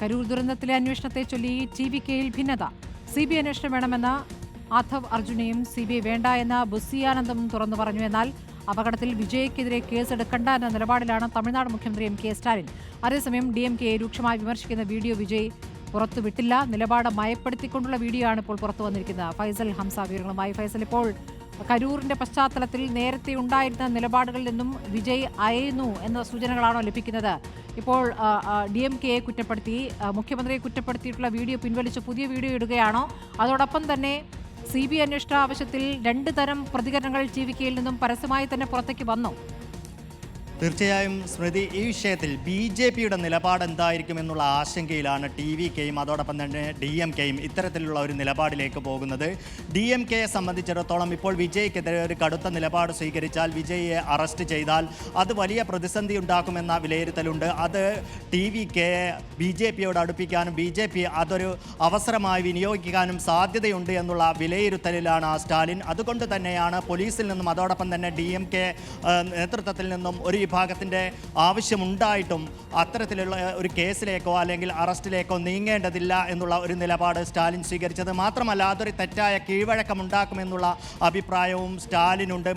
കരൂർ ദുരന്തത്തിലെ അന്വേഷണത്തെ ചൊല്ലി T V കെയിൽ ഭിന്നത. സി ബി അന്വേഷണം വേണമെന്ന ആധവ് അർജുനയും സി ബി വേണ്ട എന്ന ബുസിയാനന്ദും തുറന്നു പറഞ്ഞു. എന്നാൽ അപകടത്തിൽ വിജയ്ക്കെതിരെ കേസെടുക്കണ്ട എന്ന നിലപാടിലാണ് തമിഴ്നാട് മുഖ്യമന്ത്രി എം കെ സ്റ്റാലിൻ. അതേസമയം ഡി എം കെയെ രൂക്ഷമായി വിമർശിക്കുന്ന വീഡിയോ വിജയ് പുറത്തുവിട്ടില്ല. നിലപാട് മയപ്പെടുത്തിക്കൊണ്ടുള്ള വീഡിയോ ആണ് ഇപ്പോൾ പുറത്തു വന്നിരിക്കുന്നത്. ഫൈസൽ ഹംസ വിവരങ്ങളുമായി. ഫൈസൽ ഇപ്പോൾ കരൂറിന്റെ പശ്ചാത്തലത്തിൽ നേരത്തെ ഉണ്ടായിരുന്ന നിലപാടുകളിൽ നിന്നും വിജയ് അയയുന്നു എന്ന സൂചനകളാണോ ലഭിക്കുന്നത്? ഇപ്പോൾ ഡി എം കെയെ കുറ്റപ്പെടുത്തി മുഖ്യമന്ത്രിയെ കുറ്റപ്പെടുത്തിയിട്ടുള്ള വീഡിയോ പിൻവലിച്ച് പുതിയ വീഡിയോ ഇടുകയാണോ? അതോടൊപ്പം തന്നെ സി ബി അന്വേഷണ ആവശ്യത്തിൽ രണ്ട് തരം പ്രതികരണങ്ങൾ ജീവിക്കയിൽ നിന്നും പരസ്യമായി തന്നെ പുറത്തേക്ക് വന്നു. തീർച്ചയായും സ്മൃതി ഈ വിഷയത്തിൽ ബി ജെ പിയുടെ നിലപാട് എന്തായിരിക്കും എന്നുള്ള ആശങ്കയിലാണ് ടി വി കെയും അതോടൊപ്പം തന്നെ ഡി എം കെയും ഇത്തരത്തിലുള്ള ഒരു നിലപാടിലേക്ക് പോകുന്നത്. ഡി എം കെയെ സംബന്ധിച്ചിടത്തോളം ഇപ്പോൾ വിജയ്ക്കെതിരെ ഒരു കടുത്ത നിലപാട് സ്വീകരിച്ചാൽ വിജയ്യെ അറസ്റ്റ് ചെയ്താൽ അത് വലിയ പ്രതിസന്ധി ഉണ്ടാക്കുമെന്ന വിലയിരുത്തലുണ്ട്. അത് ടി വി കെയെ ബി ജെ പിയോട് അടുപ്പിക്കാനും ബി ജെ പി അതൊരു അവസരമായി വിനിയോഗിക്കാനും സാധ്യതയുണ്ട് എന്നുള്ള വിലയിരുത്തലിലാണ് സ്റ്റാലിൻ. അതുകൊണ്ട് തന്നെയാണ് പോലീസിൽ നിന്നും അതോടൊപ്പം തന്നെ ഡി എം കെ നേതൃത്വത്തിൽ നിന്നും ഒരു വിഭാഗത്തിന്റെ ആവശ്യമുണ്ടായിട്ടും അത്തരത്തിലുള്ള ഒരു കേസിലേക്കോ അല്ലെങ്കിൽ അറസ്റ്റിലേക്കോ നീങ്ങേണ്ടതില്ല എന്നുള്ള ഒരു നിലപാട് സ്റ്റാലിൻ സ്വീകരിച്ചത് മാത്രമല്ല അതൊരു തെറ്റായ കീഴ്വഴക്കമുണ്ടാക്കുമെന്നുള്ള അഭിപ്രായവും സ്റ്റാലിനുണ്ട്.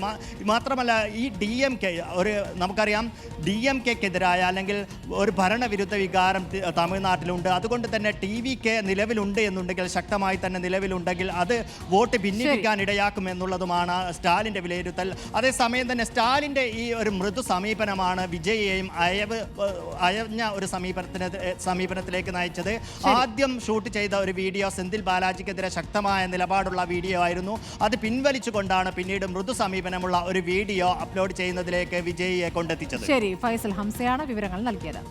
മാത്രമല്ല ഈ ഡി എം കെ ഒരു നമുക്കറിയാം ഡി എം കെക്കെതിരായ അല്ലെങ്കിൽ ഒരു ഭരണവിരുദ്ധ വികാരം തമിഴ്നാട്ടിലുണ്ട്. അതുകൊണ്ട് തന്നെ ടി വി കെ നിലവിലുണ്ട് എന്നുണ്ടെങ്കിൽ ശക്തമായി തന്നെ നിലവിലുണ്ടെങ്കിൽ അത് വോട്ട് ഭിന്നിപ്പിക്കാൻ ഇടയാക്കുമെന്നുള്ളതുമാണ് സ്റ്റാലിന്റെ വിലയിരുത്തൽ. അതേസമയം തന്നെ സ്റ്റാലിന്റെ ഈ ഒരു മൃദു സമീപനമാണ് വിജയെയും അയവ് അയഞ്ഞ ഒരു സമീപനത്തിന് സമീപനത്തിലേക്ക് നയിച്ചത്. ആദ്യം ഷൂട്ട് ചെയ്ത ഒരു വീഡിയോ സെന്തിൽ ബാലാജിക്കെതിരെ ശക്തമായ നിലപാടുള്ള വീഡിയോ ആയിരുന്നു. അത് പിൻവലിച്ചുകൊണ്ടാണ് പിന്നീട് മൃദു സമീപനമുള്ള ഒരു വീഡിയോ അപ്ലോഡ് ചെയ്യുന്നതിലേക്ക് വിജയിയെ കൊണ്ടെത്തിച്ചത്. ശരി ഫൈസൽ ഹംസയാണ് വിവരങ്ങൾ നൽകിയത്.